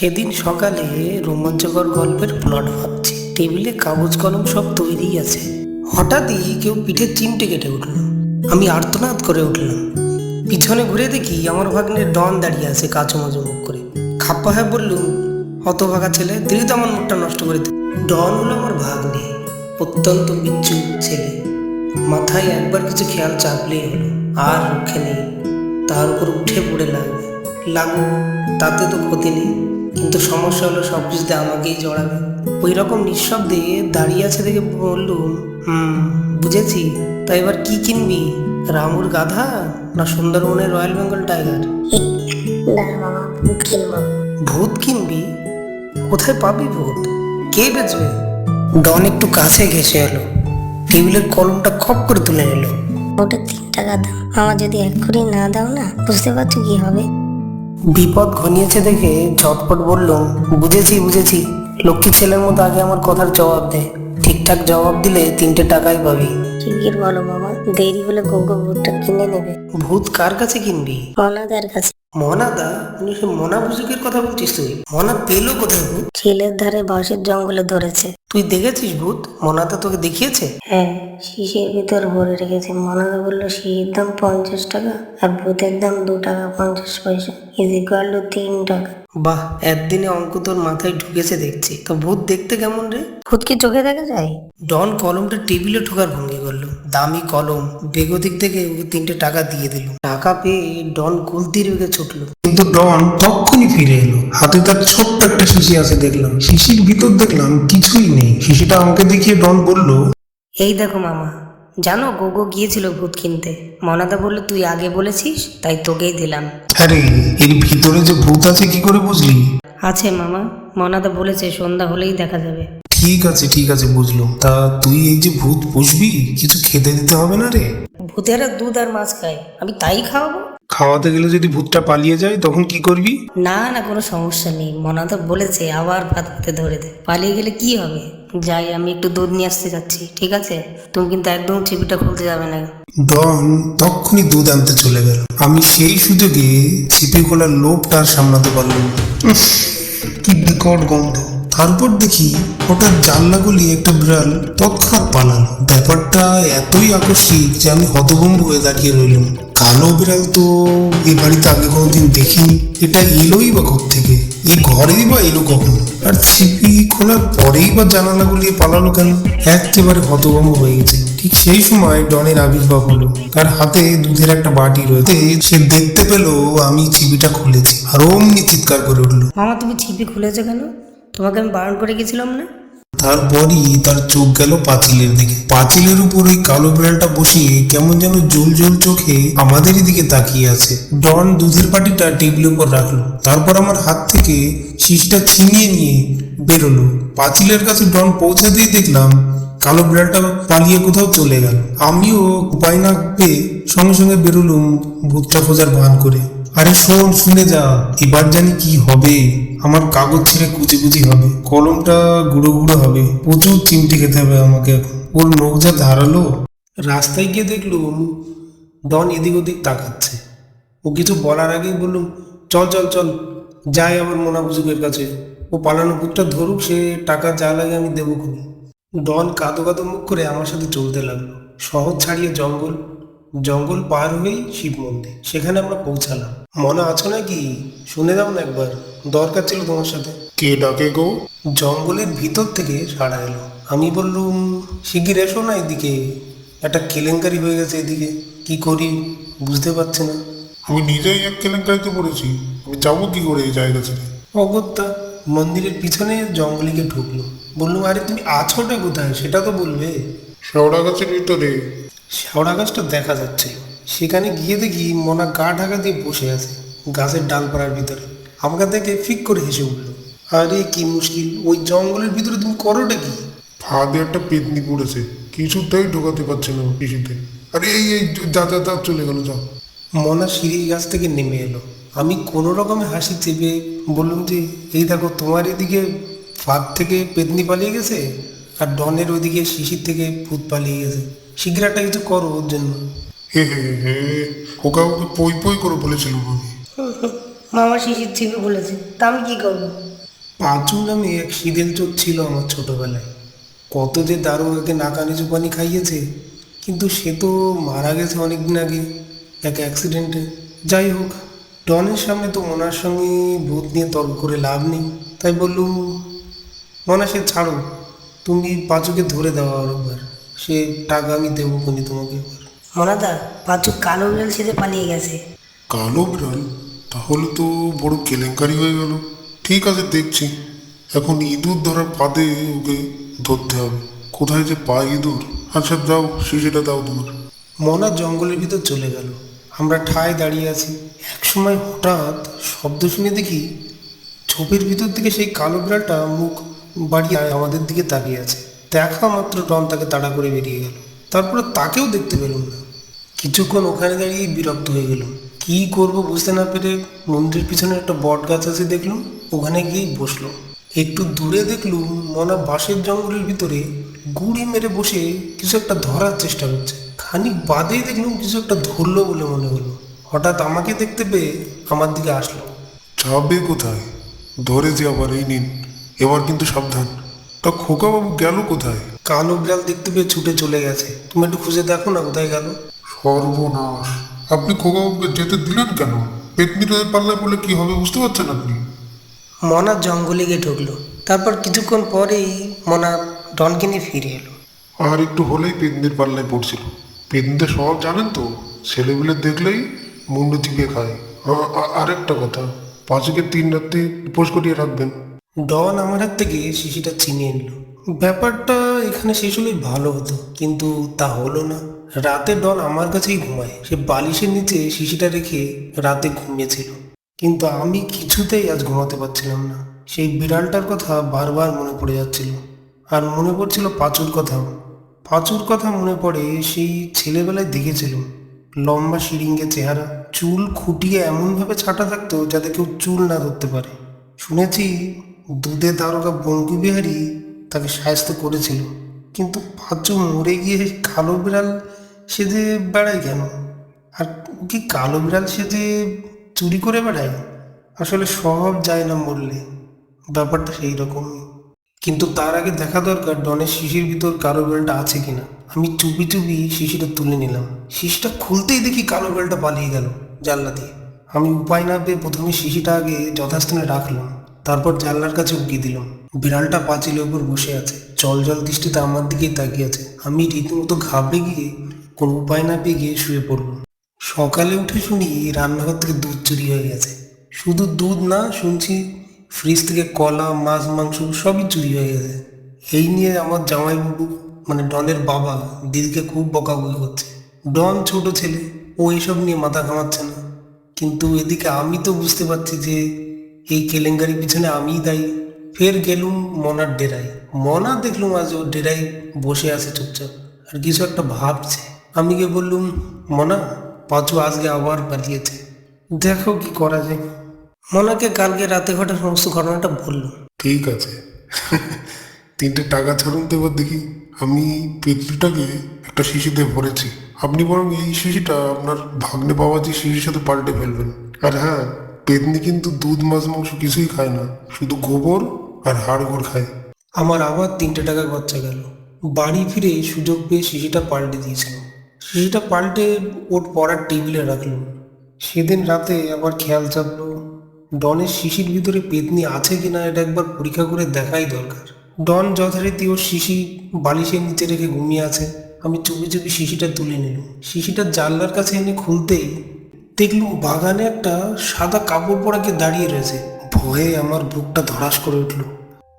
সেদিন সকালে রোমাঞ্চকর গল্পের প্লট ভাবছি। টেবিলে কাগজ, কলম সব তৈরি আছে। হঠাৎই কেউ পিঠে চিমটে কেটে উঠল। আমি আর্তনাদ করে উঠলাম। পিছনে ঘুরে দেখি আমার ভাগ্নের ডন দাঁড়িয়ে আছে কাঁচো মাজো মুখ করে। খাপ্পা হয়ে বললুম হতভাগা ছেলে তুই তো আমার মুখটা নষ্ট করে দিল ডন হলো আমার ভাগ্নে, অত্যন্ত বিচ্ছু ছেলে। মাথায় একবার কিছু খেয়াল চাপলেই হলো। আর রক্ষে নেই। তার উপর উঠে পড়ে লাগবে। লাগুক তাতে তো ক্ষতি নেই। কিন্তু সমস্যা হলো সব কিছুতে আমাকেই জড়াবে। ওই রকম নিঃশব্দে দাঁড়িয়ে আছে দেখে বললুম হুম, বুঝেছি। তা এবার কি কিনবি? রামুর গাধা না সুন্দরবনের রয়্যাল বেঙ্গল টাইগার? ভূত কিনবি? কোথায় পাবি ভূত? কে বেচবে? ডন একটু কাছে ঘেসে এলো। টেবিলের কলমটা খপ করে তুলে নিল। ওটা তিন টাকা মামা যদি এক্ষুনি না দাও না, বুঝতে পারছ কি হবে? বিপদ ঘনিয়েছে দেখে ঝটপট বললুম বুঝেছি বুঝেছি। লক্ষ্মী ছেলের মতো আগে আমার কথার জবাব দে। ঠিকঠাক জবাব দিলে তিনটে টাকাই পাবি। শিগগির বলো মামা দেরি হলে গোগো ভূতটা কিনে নেবে। ভূত কার কাছে কিনবি? অনাদার কাছে। মনাদা মানে সে মনা বুঝুকের কথা বলছিস তুই? মনা পেল কোথায় ভূত? ঝিলের ধারে বাঁশের জঙ্গলে ধরেছে। তুই দেখেছিস ভূত? মনাদা তোকে দেখিয়েছে? হ্যাঁ শিশির ভিতর ভরে রেখেছে। মনাদা বলল শিশির দাম পঞ্চাশ টাকা আর ভূতের দাম দু টাকা পঞ্চাশ পয়সা। ইজ ইকুয়াল টু তিন টাকা। বাহ একদিনে অঙ্ক তোর মাথায় ঢুকেছে দেখছি। তো ভূত দেখতে কেমন রে? ভূত কি চোখে দেখা যায়? ডন কলমটা টেবিলে ঠোকার ভঙ্গি করল। দামি কলম বেগতিক থেকে ওকে তিনটে টাকা দিয়ে দিল। টাকা পেয়ে ডন গুলতির বেগে ছুটলো। কিন্তু ডন তখনই ফিরে এলো। হাতে তার ছোট্ট একটা শিশি আছে দেখলাম। শিশির ভিতর দেখলাম কিছুই নেই। শিশিটা আমাকে দেখিয়ে ডন বলল এই দেখো মামা জানো গোগো গিয়েছিল ভূত কিনতে। মনাদা বলল তুই আগে বলেছিস তাই তোকেই দিলাম। আরে এর ভিতরে যে ভূত আছে কি করে বুঝলি? আছে মামা মনাদা বলেছে সন্ধ্যা হলেই দেখা যাবে। ঠিক আছে ঠিক আছে বুঝলো। তা তুই এই যে ভূত পুষবি কিছু খেতে দিতে হবে না রে? ভূতেরা দুধ আর মাছ খায় আমি তাই খাওয়াবো? খাওয়াতে গেলে যদি ভূতটা পালিয়ে যায় তখন কি করবি? না না কোনো সমস্যা নেই। মনাদা বলেছে আবার ভাত ভাতে ধরে দে। পালিয়ে গেলে কি হবে? যাই আমি একটু দুধ নিয়ে আসতে যাচ্ছি ঠিক আছে? তুমি কিন্তু একদম টিভিটা খুলতে যাবে না। ডন তখনই দুধ আনতে চলে গেল। আমি সেই সুযোগে ছিপে খোলার লোভটা আর সামলাতে পারলাম কি বিকট গন্ধ। তারপর দেখি হঠাৎ জানলা গলিয়ে একটা বিড়াল তৎক্ষণাৎ পালালো। ব্যাপারটা এতই আকস্মিক যে আমি হতভম্ব হয়ে দাঁড়িয়ে রইলাম। কালো বিড়াল তো এ বাড়িতে আগে কোনোদিন দেখিনি। এটা এলোই বা থেকে? এই ঘরেই বা এলো কখন? আর ছিপি খোলার পরেই বা জানালা গলিয়ে পালালো কেন? একেবারে হতভম্ব হয়ে গেছে ঠিক সেই সময় ডনের আবির্ভাব হলো। তার হাতে দুধের একটা বাটি রয়েছে। সে দেখতে পেল আমি ছিপিটা খুলেছি। আর অমনি চিৎকার করে উঠল। মামা, তুমি ছিপি খুলেছো কেন? তোমাকে আমি বারণ করে গেছিলাম না? তারপরই তার চোখ গেল পাঁচিলের দিকে। পাঁচিলের উপর ওই কালো বিড়ালটা বসিয়ে কেমন যেন জল জল চোখে আমাদেরই দিকে তাকিয়ে আছে। ডন দুধের পাটিটা টেবিলের উপর রাখল। তারপর আমার হাত থেকে শিশিটা ছিনিয়ে নিয়ে বেরোলো। পাঁচিলের কাছে ডন পৌঁছাতেই দেখলাম কালো বিড়ালটা পালিয়ে কোথাও চলে গেল। আমিও উপায় না পেয়ে সঙ্গে সঙ্গে বেরোলুম ভূতটা খোঁজার ভান করে। আরে শোন, শুনে যা। এবার জানি কি হবে। আমার কাগজ ছিঁড়ে কুচি কুচি হবে। কলমটা গুঁড়ো গুঁড়ো হবে। প্রচুর চিমটি খেতে হবে আমাকে এখন। ওর নখ যা ধারালো। রাস্তায় গিয়ে দেখলুম ডন এদিক ওদিক তাকাচ্ছে। ও কিছু বলার আগেই বললুম চল চল চল, যাই আমার মোনা বুজুকের কাছে। ও পালানো ভূতটা ধরুক, সে টাকা যা লাগে আমি দেবো খুনি ডন কাঁদো কাঁদো মুখ করে আমার সাথে চলতে লাগল। শহর ছাড়িয়ে জঙ্গল জঙ্গল পার হয়েই শিব মন্দির। সেখানে আমরা পৌঁছালাম। মনে আছো নাকি? শুনে যাও না একবার। দরকার ছিল তোমার সাথে। কে ডাকে গো? জঙ্গলের ভিতর থেকে সাড়া এলো। আমি বললুম শিগগির এসো না এদিকে। একটা কেলেঙ্কারি হয়ে গেছে এদিকে। কি করি? বুঝতে পারছি না। আমি নিজেই এক কেলেঙ্কারিতে পড়েছি। আমি যাব কি করে এই জায়গা ছেড়ে অগত্যা মন্দিরের পিছনে জঙ্গলে গিয়ে ঢুকলো। বললুম আরে তুমি আছোটা কোথায়? সেটা তো বলবে? শেওড়া গাছের ভিতরে। শেওড়া গাছটা দেখা যাচ্ছে। সেখানে গিয়ে দেখি মোনা গা ঢাকা দিয়ে বসে আছে গাছের ডালপাড়ার ভিতরে। আমাকে দেখে ফিক করে হেসে উঠল আরে কি মুশকিল? ওই জঙ্গলের ভিতরে তুমি করোটা কি? ফাঁদে একটা পেতনি পড়েছে কিছুতেই ঢোকাতে পারছে না পিসিতে। আরে এই এই যা যা যা চলে গেল যা। মনা সিঁড়ি গাছ থেকে নেমে এলো। আমি কোনো রকমে হাসি চেপে বললাম যে এই দেখো তোমার এদিকে ফাঁদ থেকে পেতনি পালিয়ে গেছে আর ডনের ওইদিকে শিশির থেকে ভূত পালিয়ে গেছে। শীঘ্র একটা কিছু করো ওর জন্য। হে হে হে ওকে ওকে পই পই করে বলেছিলাম আমি মামা শিশির ছিপে খুলেছে তা আমি কি করব? পাঁচু নামে এক শীতেল চোর ছিল আমার ছোটবেলায়। কত যে দারোগাকে নাকানি চুপানি খাইয়েছে কিন্তু সে তো মারা গেছে অনেকদিন আগে এক অ্যাক্সিডেন্টে যাই হোক ডনের সামনে তো ওনার সঙ্গে ভূত নিয়ে তর্ক করে লাভ নেই। তাই বললুম মনে সে ছাড়ো। তুমি পাঁচুকে ধরে দেওয়া আর একবার সে টাকা আমি দেবো কোনি তোমাকে। মনাদা পাঁচু কালো বিড়াল সেজে পালিয়ে গেছে। কালো বিড়াল? তাহলে তো বড় কেলেঙ্কারি হয়ে গেল। ঠিক আছে দেখছি। এখন ইঁদুর ধরার পাদে ওকে ধরতে হবে। কোথায় যে পা ইঁদুর? আচ্ছা দাও শিশিটা দাও তোমার মনা জঙ্গলের ভিতর চলে গেল। আমরা ঠায় দাঁড়িয়ে আছি। এক সময় হঠাৎ শব্দ শুনে দেখি ঝোপের ভিতর থেকে সেই কালো বিড়ালটা মুখ বাড়িয়ে আমাদের দিকে তাকিয়ে আছে। দেখা মাত্র ডন তাকে তাড়া করে বেরিয়ে গেল। তারপরে তাকেও দেখতে পেলাম না। কিছুক্ষণ ওখানে দাঁড়িয়ে বিরক্ত হয়ে গেলাম কি করব বুঝতে না পেরে মন্দিরের পিছনে একটা বট গাছ আছে দেখলাম ওখানে গিয়ে বসল। একটু দূরে দেখলুম মনা বাঁশের জঙ্গলের ভিতরে গুড়ি মেরে বসে কিছু একটা ধরার চেষ্টা করছে। খানিক বাদেই দেখলুম কিছু একটা ধরলো বলে মনে হলো। হঠাৎ আমাকে দেখতে পেয়ে আমার দিকে আসলো। যাবে কোথায়? ধরেছি আবার, এই নিন। এবার কিন্তু সাবধান। তা খোকাবাবু গেল কোথায়? কালো বিড়াল দেখতে পেয়ে ছুটে চলে গেছে। তুমি একটু খুঁজে দেখো না কোথায় গেল। সর্বনাশ। আপনি খোকাবাবুকে যেতে দিলেন কেন? পেতনিটাদের পাল্লায় বলে কি হবে বুঝতে পারছেন আপনি? মনা জঙ্গলে গিয়ে ঢুকলো। তারপর কিছুক্ষণ পরেই মনা ডনকে নিয়ে ফিরে এলো। আর একটু হলেই পেতনির পাল্লায় পড়ছিল। পেতনিদের স্বভাব জানেন তো? ছেলেগুলো দেখলেই মুন্ডু চিপিয়ে খায়। আরেকটা কথা পাঁচুকে তিন রাত্রি উপোস করিয়ে রাখবেন। ডন আমার হাত থেকে শিশিটা ছিনিয়ে নিল। ব্যাপারটা এখানে শেষ হলেই ভালো হতো, কিন্তু তা হলো না। রাতে ডন আমার কাছেই ঘুমায়। সে বালিশের নিচে শিশিটা রেখে রাতে ঘুমিয়েছিল। কিন্তু আমি কিছুতেই আজ ঘুমাতে পারছিলাম না। সেই বিড়ালটার কথা বারবার মনে পড়ে যাচ্ছিল। আর মনে পড়ছিল পাঁচুর কথাও। পাঁচুর কথা মনে পড়ে সেই ছেলেবেলায় দেখেছিলাম। লম্বা সিরিঙ্গে চেহারা, চুল খুঁটিয়ে এমনভাবে ছাটা থাকতো যাতে কেউ চুল না ধরতে পারে। শুনেছি দুধে দারোগা বঙ্কি বিহারী তাকে সাহায্য করেছিল। কিন্তু পাঁচু মরে গিয়ে কালো বিড়াল সেজে বেড়ায় কেন? আর কি কালো বিড়াল সেজে চুরি করে বেড়ায়? আসলে সব যায় না মরলে। ব্যাপারটা সেই রকমই। কিন্তু তার আগে দেখা দরকার ডনের শিশির ভিতর কালো বেলটা আছে কিনা। আমি চুপি চুপি শিশিটা তুলে নিলাম। শিশিটা খুলতেই দেখি কালো বেলটা পালিয়ে গেল জানলা দিয়ে। আমি উপায় না পেয়ে প্রথমে শিশিটা আগে যথাস্থানে রাখলাম। তারপর জানলার কাছে উকিয়ে দিলাম। বিড়ালটা পাঁচিলের উপর বসে আছে। জল জল দৃষ্টিতে আমার দিকেই তাকিয়ে আছে। আমি রীতিমতো ঘাবড়ে গিয়ে কোনো উপায় না পেয়ে গিয়ে শুয়ে পড়লাম। সকালে উঠে শুনি রান্নাঘর থেকে দুধ চুরি হয়ে গেছে। শুধু দুধ না, শুনছি ফ্রিজ থেকে কলা, মাছ, মাংস সবই চুরি হয়ে গেছে। এই নিয়ে আমার জামাই জামাইবাবু মানে ডনের বাবা, দিদিকে খুব বকাবকি করছে। ডন ছোট ছেলে, ও এসব নিয়ে মাথা ঘামাচ্ছে না। কিন্তু এদিকে আমি তো বুঝতে পারছি যে এই কেলেঙ্কারির পিছনে আমিই দায়ী। ফের গেলুম মনার ডেরায় মনা দেখলুম আজ ও ডেরায় বসে আছে চুপচাপ, আর কিছু একটা ভাবছে। আমি গিয়ে বললুম, মনা, পাঁচু আজকে আবার পালিয়েছে। দেখো কি করা যায়। মনাকে কালকে রাতে ঘটা সমস্ত ঘটনাটা বলল ঠিক আছে। তিনটে টাকা ছাড়ুন এবার দেখি। আমি পেতনিটাকে একটা শিশিতে ভরেছি আপনি বরং এই শিশিটা আপনার ভাগ্নে পাওয়া যে শিশির সাথে পাল্টে ফেলবেন। আর হ্যাঁ পেতনি কিন্তু দুধ, মাছ, মাংস কিছুই খায় না। শুধু গোবর আর হাড়গোড় খায় আমার আবার তিনটে টাকা খরচা গেল। বাড়ি ফিরে সুযোগ পেয়ে শিশিটা পাল্টে দিয়েছিলাম শিশিটা পাল্টে ওর পড়ার টেবিলে রাখলাম সেদিন রাতে আবার খেয়াল চাপলো, ডনের শিশির ভিতরে পেতনি আছে কিনা এটা একবার পরীক্ষা করে দেখাই দরকার। ডন যথারীতি ওর শিশি বালিশের নিচে রেখে ঘুমিয়ে আছে। আমি চুপি চুপি শিশিটা তুলে নিলাম। শিশিটা জানলার কাছে এনে খুলতেই দেখলুম বাগানে একটা সাদা কাপড় পরাকে দাঁড়িয়ে রয়েছে। ভয়ে আমার বুকটা ধরাস করে উঠল।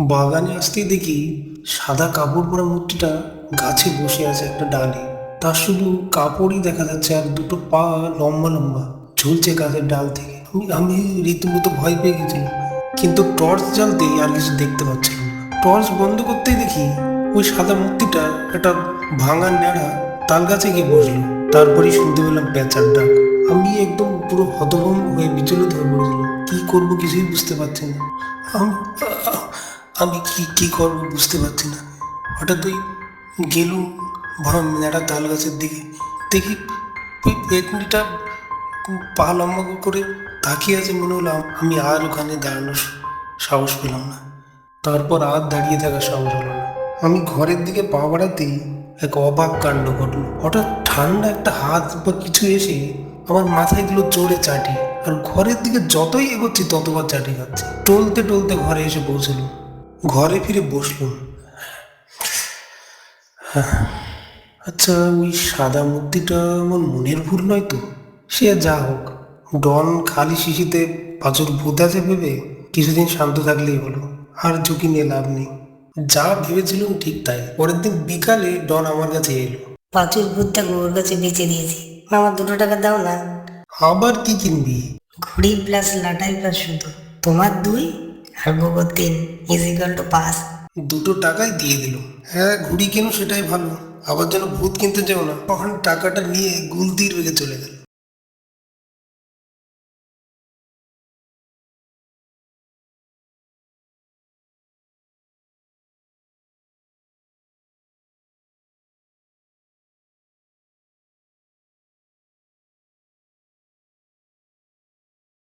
বাগানে আসতেই দেখি সাদা কাপড় পরা মূর্তিটা গাছে বসে আছে একটা ডালে। তার শুধু কাপড়ই দেখা যাচ্ছে আর দুটো পা লম্বা লম্বা ঝুলছে গাছের ডাল থেকে। আমি রীতিমতো ভয় পেয়ে গেছিলাম। কিন্তু টর্চ জ্বালতেই আর কিছু দেখতে পাচ্ছিলাম না। টর্চ বন্ধ করতেই দেখি ওই সাদা মূর্তিটা একটা ভাঙা ন্যাড়া তাল গাছে গিয়ে বসল। তারপরেই শুনতে পেলাম পেঁচার ডাক। আমি একদম পুরো হতভম্ব হয়ে বিচলিত হয়ে পড়েছিলাম। কি করব কিছুই বুঝতে পারছি না। আমি কি কি করব বুঝতে পারছি না। হঠাৎ ওই গেলুম একটা তাল গাছের দিকে দেখি ওই পেতনিটা পা লম্বা করে তাকিয়ে আছে, মনে হলো আমি আর ওখানে দাঁড়ানোর সাহস পেলাম না। তারপর আর দাঁড়িয়ে থাকা সাহস হলো না। আমি ঘরের দিকে পা বাড়াতেই এক অবাক কাণ্ড ঘটলো। হঠাৎ ঠান্ডা একটা হাত বা কিছু এসে আমার মাথায়গুলো জোরে চাটি। আর ঘরের দিকে যতই এগোচ্ছি, ততবার চাটি খাচ্ছে। টলতে টলতে ঘরে এসে পৌঁছলো। ঘরে ফিরে বসলুম। আচ্ছা ওই সাদা মূর্তিটা আমার মনের ভুল নয় তো? সে যা হোক, ডন খালি শিশিতে পাঁচর ভূত আছে ভেবে কিছুদিন শান্ত থাকলেই হলো। আর ঝুঁকি নিয়ে লাভ নেই। যা ভেবেছিলাম ঠিক তাই। পরের দিন বিকালে ডন আমার কাছে এলো। পাঁচুর ভূতটা ওর কাছে বেঁচে দিয়েছি। আমার দুটো টাকা দাও না। আবার কি কিনবি? ঘড়ি প্লাস লাটাই প্লাস শুধু। তোমার দুই আর গোবর তিন। ইজিক্যাল টু পাঁচ দুটো টাকাই দিয়ে দিল। হ্যাঁ ঘুড়ি কেন সেটাই ভালো। আবার যেন ভূত কিনতে যাও না। তখন টাকাটা নিয়ে গুলতি রেখে চলে গেল।